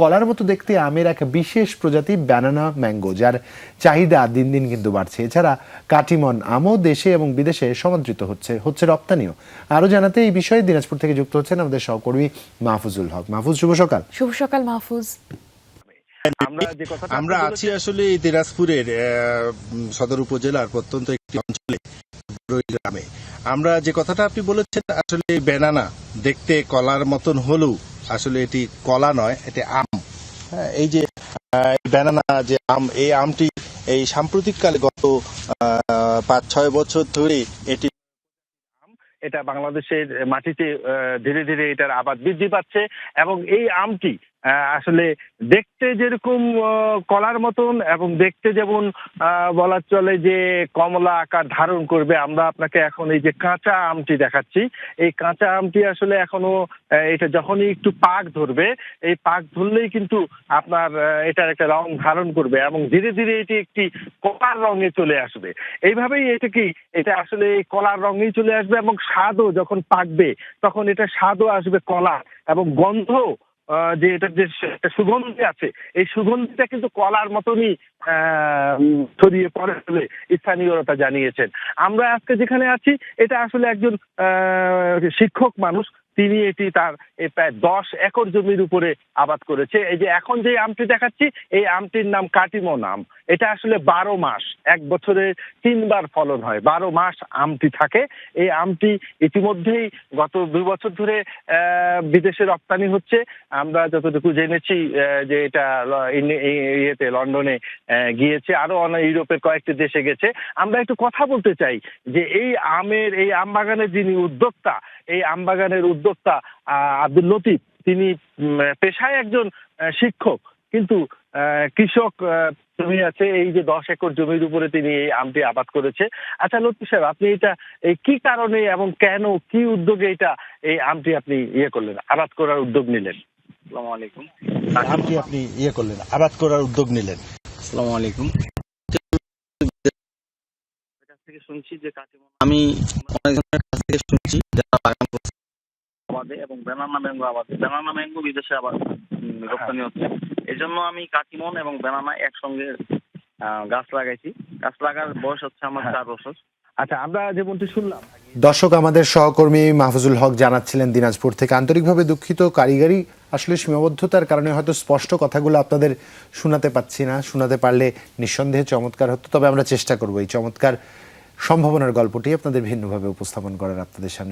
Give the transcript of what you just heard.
কলার মতো দেখতে আমের এক বিশেষ প্রজাতি ব্যানানা ম্যাঙ্গো যার চাহিদা দিন দিন কিন্তু বাড়ছে। এছাড়া কাটিমন আমও দেশে এবং বিদেশে সমাদৃত হচ্ছে হচ্ছে রপ্তানিও। আরও জানাতে এই বিষয়ে দিনাজপুর থেকে যুক্ত হচ্ছেন আমাদের সহকর্মী মাহফুজুল হক। মাহফুজ শুভ সকাল। শুভ সকাল মাহফুজ। আমরা আছি আসলে এই দিনাজপুরের আহ, সদর উপজেলার প্রত্যন্ত একটি অঞ্চলে গ্রামে। আমরা যে কথাটা আপনি বলেছেন আসলে বেনানা দেখতে কলার মতন হলেও আসলে এটি কলা নয় এটি আম। হ্যাঁ, এই যে ব্যানানা যে আম এই আমটি এই সাম্প্রতিক কালে গত পাঁচ ছয় বছর ধরে এটি এটা বাংলাদেশের মাটিতে ধীরে ধীরে এটার আবাদ বৃদ্ধি পাচ্ছে এবং এই আমটি আসলে দেখতে যেরকম কলার মতন এবং দেখতে যেমন আহ, বলা চলে যে কমলা আকার ধারণ করবে আমরা আপনাকে এখন এই যে কাঁচা আমটি দেখাচ্ছি। এই কাঁচা আমটি আসলে এখনও এটা যখনই একটু পাক ধরবে এই পাক ধরলেই কিন্তু আপনার এটার একটা রং ধারণ করবে এবং ধীরে ধীরে এটি একটি কলার রঙে চলে আসবে। এইভাবেই এটা কি এটা আসলে কলার রঙেই চলে আসবে এবং স্বাদও যখন পাকবে তখন এটা স্বাদও আসবে কলা এবং গন্ধ যে এটা যে সুগন্ধি আছে, এই সুগন্ধিটা কিন্তু কলার মতনই ছড়িয়ে পড়ে বলে স্থানীয়রা জানিয়েছেন। আমরা আজকে যেখানে আছি, এটা আসলে একজন শিক্ষক মানুষ তিনি এটি তার প্রায় দশ একর জমির উপরে আবাদ করেছে। এই যে এখন যে আমটি দেখাচ্ছি, এই আমটির নাম কাটিমন আম এটা আসলে বারো মাস, এক বছরে তিনবার ফলন হয়। বারো মাস আমটি থাকে। এই আমটি ইতিমধ্যেই গত দুই বছর ধরে বিদেশে রপ্তানি হচ্ছে। আমরা যতটুকু জেনেছি যে এটা ইয়েতে লন্ডনে গিয়েছে। আরও অনেক ইউরোপের কয়েকটি দেশে গেছে। আমরা একটু কথা বলতে চাই যে এই আমের, এই আম বাগানের যিনি উদ্যোক্তা, এই আম বাগানের উদ্যোক্তা আব্দুল লতিফ তিনি পেশায় একজন শিক্ষক। কিন্তু কৃষক জমি আছে এই যে দশ একর জমির উপরে তিনি এই আমটি আবাদ করেছে। আচ্ছা লতিফ সাহেব আপনি এটা এই কি কারণে এবং কেন কি উদ্যোগে এটা এই আমটি আপনি ইয়ে করলেন আবাদ করার উদ্যোগ নিলেন? আসসালামু আলাইকুম। আমটি আপনি ইয়ে করলেন আবাদ করার উদ্যোগ নিলেন। আসসালামু আলাইকুম। কাছ থেকে শুনছি যে আমি অনেকজনের কাছ থেকে শুনছি। আবাদে এবং ব্যানানা ম্যাঙ্গো আবাদে। ব্যানানা ম্যাঙ্গো বিদেশে আবার রপ্তানি হচ্ছে। এই জন্য আমি কাটিমন এবং ব্যানানা একসঙ্গে গাছ লাগাইছি। গাছ লাগার বয়স হচ্ছে আমার চার বছর। আচ্ছা আমরা যেমনটি শুনলাম দর্শক আমাদের সহকর্মী মাহফুজুল হক জানাচ্ছিলেন দিনাজপুর থেকে। আন্তরিকভাবে দুঃখিত কারিগরি আসলে সীমাবদ্ধতার কারণে হয়তো স্পষ্ট কথাগুলো আপনাদের শোনাতে পাচ্ছি না। শোনাতে পারলে নিঃসন্দেহে চমৎকার হতো। তবে আমরা চেষ্টা করব এই চমৎকার সম্ভাবনার গল্পটি আপনাদের ভিন্নভাবে উপস্থাপন করার আপনাদের সামনে।